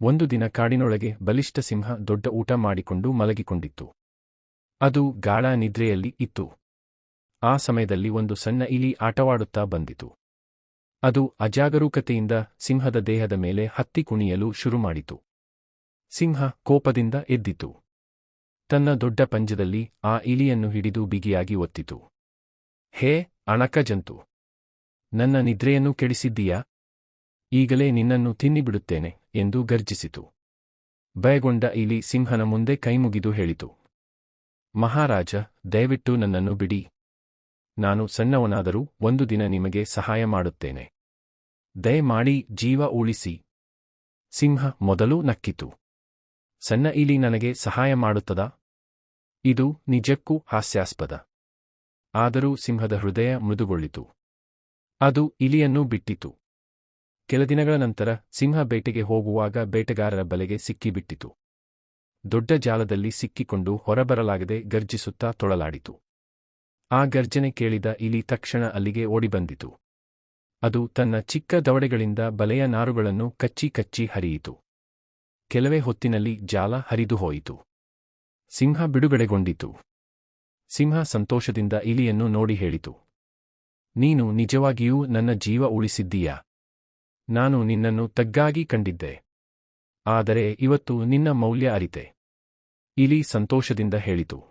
ಒಂದು ದಿನ ಕಾಡಿನೊಳಗೆ ಬಲಿಷ್ಠ ಸಿಂಹ ದೊಡ್ಡ ಊಟ ಮಾಡಿಕೊಂಡು ಮಲಗಿಕೊಂಡಿತ್ತು. ಅದು ಗಾಳ ನಿದ್ರೆಯಲ್ಲಿ ಇತ್ತು. ಆ ಸಮಯದಲ್ಲಿ ಒಂದು ಸಣ್ಣ ಇಲಿ ಆಟವಾಡುತ್ತಾ ಬಂದಿತು. ಅದು ಅಜಾಗರೂಕತೆಯಿಂದ ಸಿಂಹದ ದೇಹದ ಮೇಲೆ ಹತ್ತಿ ಕುಣಿಯಲು ಶುರುಮಾಡಿತು ಸಿಂಹ ಕೋಪದಿಂದ ಎದ್ದಿತು. ತನ್ನ ದೊಡ್ಡ ಪಂಜದಲ್ಲಿ ಆ ಇಲಿಯನ್ನು ಹಿಡಿದು ಬಿಗಿಯಾಗಿ ಒತ್ತಿತು. ಹೇ, ಅಣಕ ಜಂತು! ನನ್ನ ನಿದ್ರೆಯನ್ನು ಕೆಡಿಸಿದ್ದೀಯಾ? ಈಗಲೇ ನಿನ್ನನ್ನು ತಿನ್ನಿಬಿಡುತ್ತೇನೆ. ಎಂದು ಗರ್ಜಿಸಿತು. ಭಯಗೊಂಡ ಇಲಿ ಸಿಂಹನ ಮುಂದೆ ಕೈಮುಗಿದು ಹೇಳಿತು. ಮಹಾರಾಜ, ದಯವಿಟ್ಟು ನನ್ನನ್ನು ಬಿಡಿ. ನಾನು ಸಣ್ಣವನಾದರೂ ಒಂದು ದಿನ ನಿಮಗೆ ಸಹಾಯ ಮಾಡುತ್ತೇನೆ. ದಯಮಾಡಿ ಜೀವ ಉಳಿಸಿ. ಸಿಂಹ ಮೊದಲು ನಕ್ಕಿತು. ಸಣ್ಣ ಇಲಿ ನನಗೆ ಸಹಾಯ ಮಾಡುತ್ತದಾ? ಇದು ನಿಜಕ್ಕೂ ಹಾಸ್ಯಾಸ್ಪದ. ಆದರೂ ಸಿಂಹದ ಹೃದಯ ಮೃದುಗೊಳ್ಳಿತು. ಅದು ಇಲಿಯನ್ನು ಬಿಟ್ಟಿತು. ಕೆಲ ದಿನಗಳ ನಂತರ ಸಿಂಹ ಬೇಟೆಗೆ ಹೋಗುವಾಗ ಬೇಟೆಗಾರರ ಬಲೆಗೆ ಸಿಕ್ಕಿಬಿಟ್ಟಿತು. ದೊಡ್ಡ ಜಾಲದಲ್ಲಿ ಸಿಕ್ಕಿಕೊಂಡು ಹೊರಬರಲಾಗದೆ ಗರ್ಜಿಸುತ್ತಾ ತೊಳಲಾಡಿತು. ಆ ಗರ್ಜನೆ ಕೇಳಿದ ಇಲಿ ತಕ್ಷಣ ಅಲ್ಲಿಗೆ ಓಡಿಬಂದಿತು. ಅದು ತನ್ನ ಚಿಕ್ಕ ದವಡೆಗಳಿಂದ ಬಲೆಯ ನಾರುಗಳನ್ನು ಕಚ್ಚಿ ಕಚ್ಚಿ ಹರಿಯಿತು. ಕೆಲವೇ ಹೊತ್ತಿನಲ್ಲಿ ಜಾಲ ಹರಿದು ಹೋಯಿತು. ಸಿಂಹ ಬಿಡುಗಡೆಗೊಂಡಿತು. ಸಿಂಹ ಸಂತೋಷದಿಂದ ಇಲಿಯನ್ನು ನೋಡಿ ಹೇಳಿತು. ನೀನು ನಿಜವಾಗಿಯೂ ನನ್ನ ಜೀವ ಉಳಿಸಿದ್ದೀಯಾ? ನಾನು ನಿನ್ನನ್ನು ತಗ್ಗಾಗಿ ಕಂಡಿದ್ದೆ. ಆದರೆ ಇವತ್ತು ನಿನ್ನ ಮೌಲ್ಯ ಅರಿತೆ. ಇಲಿ ಸಂತೋಷದಿಂದ ಹೇಳಿತು.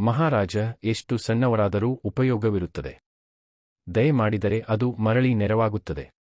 ಮಹಾರಾಜ, ಎಷ್ಟು ಸಣ್ಣವರಾದರೂ ಉಪಯೋಗವಿರುತ್ತದೆ. ದಯಮಾಡಿದರೆ ಅದು ಮರಳಿ ನೆರವಾಗುತ್ತದೆ.